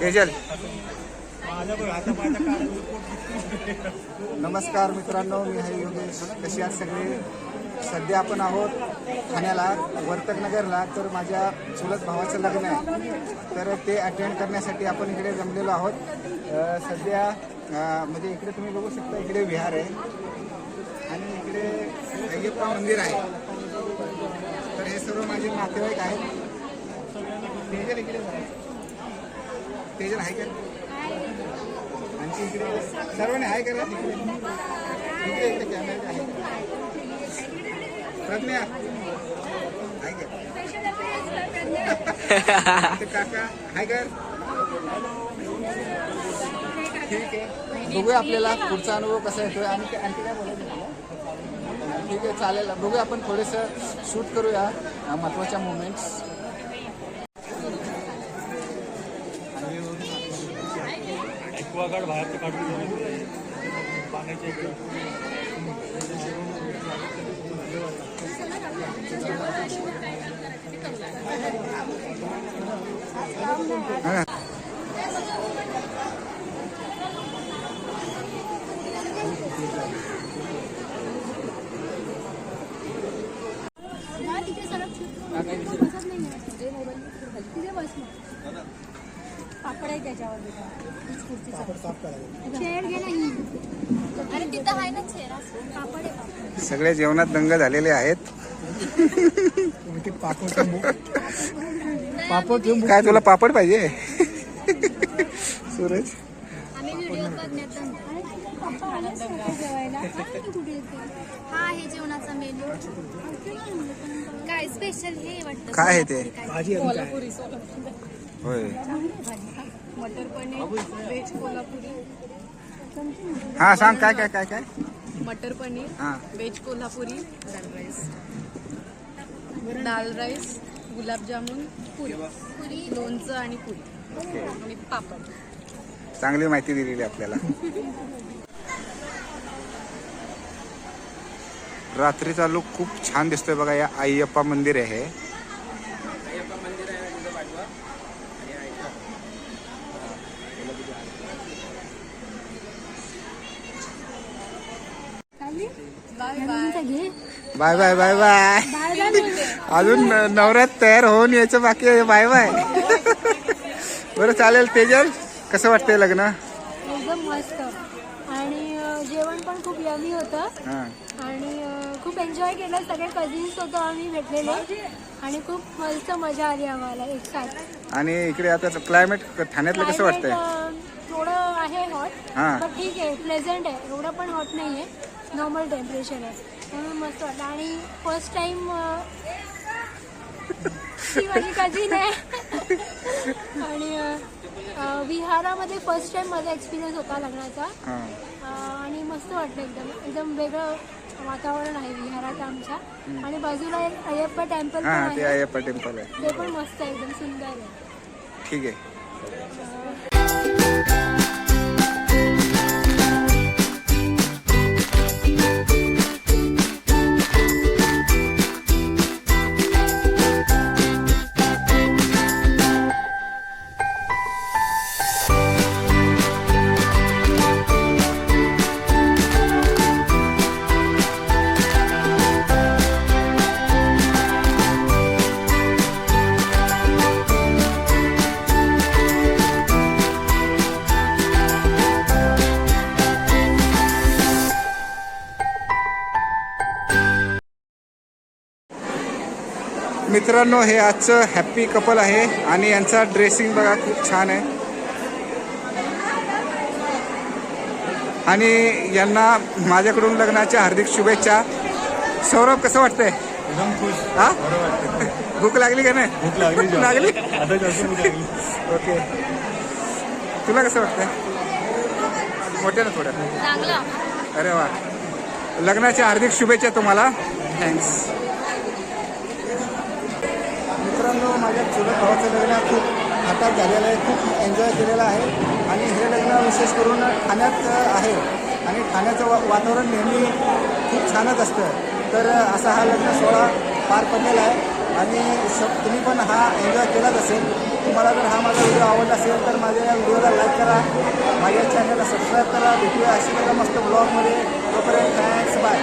तेजल. नमस्कार मित्रांनो मी आहे योगेश. कशी आहात सगळे? सध्या आपण आहोत ठाण्याला वर्तकनगरला. तर माझ्या चुलत भावाचं लग्न आहे. तर ते अटेंड करण्यासाठी आपण इकडे जमलेलो आहोत. सध्या म्हणजे इकडे तुम्ही बघू शकता इकडे विहार आहे. आणि इकडे अय्यप्पा मंदिर आहे. तर हे सर्व माझे नातेवाईक आहेत. तेजल इकडे तेजल आहे का? आणखी इकडे सर्वांनी आहे करा. इकडे. इकडे कॅमेरा आहे प्रज्ञा. आहे का काका. आहे का ठीक आहे. बघूया आपल्याला पुढचा अनुभव कसा येतोय. आणि आणखी काय बोलायचं ठीक आहे चालेल. बघूया आपण थोडंसं शूट करूया अं, महत्त्वाच्या मुवमेंट्स एक्वागार्ड बाहेर काढून पाण्याचे पापड आहे त्याच्यावर चेअर घे नाही अरे तिथं आहे ना चेअर पापड आहे पापड सगळे जेवणात दंग झालेले आहेत. काय तुला पापड पाहिजे? सूरज? आम्ही व्हिडिओ बघण्यात जेवायला. कुठे हा आहे जेवणाचा मेनू काय स्पेशल हे वाटतं? काय आहे ते? कोल्हापुरी होय. मटर पनीर व्हेज कोल्हापुरी. हा सांग काय काय काय काय? मटर पनीर हा. Veg Kolhapuri dal rice. Dal rice gulab jamun puri. Puri लोणचं आणि पुरी. आणि पापड. चांगली माहिती दिलेली आपल्याला. रात्रीचा लुक खूप छान दिसतोय बघा या अय्यप्पा मंदिर आहे हे. Bye bye bye bye. अजून नवऱ्यात तयार होऊन यायचं बाकी आहे. Bye bye. बरं चालेल तेजल. कसं वाटतंय लग्न? एकदम मस्त. आणि जेवण पण खूप यमी होतं. आणि खूप एन्जॉय केलं. सगळे कझिन्स होतो आम्ही भेटलेले. आणि खूप मस्त मजा आली आम्हाला एक साथ आणि इकडे आता क्लायमेट ठाण्यातलं कसं वाटतंय? थोडं आहे हॉट हा. ठीक आहे प्लेझंट आहे. एवढं पण हॉट नाही आहे नॉर्मल टेम्परेचर आहे. म्हणून मस्त वाटलं. आणि फर्स्ट टाइम माझी कझिन आहे आणि विहारामध्ये फर्स्ट टाइम माझा एक्सपिरियन्स होता लग्नाचा. आणि मस्त वाटलं एकदम. एकदम वेगळं वातावरण आहे विहारात आमच्या. आणि बाजूला एक अय्यप्पा टेम्पल पण हा आहे. टेम्पल आहे. ते पण मस्त आहे एकदम सुंदर आहे. ठीक आहे. मित्रांनो हे आजचं हॅप्पी कपल आहे आणि यांचा ड्रेसिंग बघा खूप छान आहे. आणि यांना माझ्याकडून लग्नाच्या हार्दिक शुभेच्छा. सौरभ कसं वाटतंय? एकदम खुश. हा? भूक लागली का नाही? भूक लागली जाम. लागली? आता जास्त भूक लागली. ओके. तुला कसं वाटतंय? मोठे ना थोडं चांगलं. अरे वा. लग्नाच्या हार्दिक शुभेच्छा तुम्हाला. थँक्स मित्रांनो माझ्या चुलत भावाचं लग्न खूप हातात झालेलं आहे. खूप एन्जॉय केलेलं आहे. आणि हे लग्न विशेष करून ठाण्यात आहे. आणि ठाण्याचं वा वातावरण नेहमी खूप छानच असतं. तर असा हा लग्न सोहळा पार पडलेला आहे. आणि स तुम्ही पण हा एन्जॉय केलाच असेल. तुम्हाला जर हा माझा व्हिडिओ आवडला असेल तर माझ्या या व्हिडिओला लाईक करा. माझ्या चॅनलला सबस्क्राईब करा. भेटूया अशी एका मस्त ब्लॉगमध्ये तोपर्यंत थँक्स बाय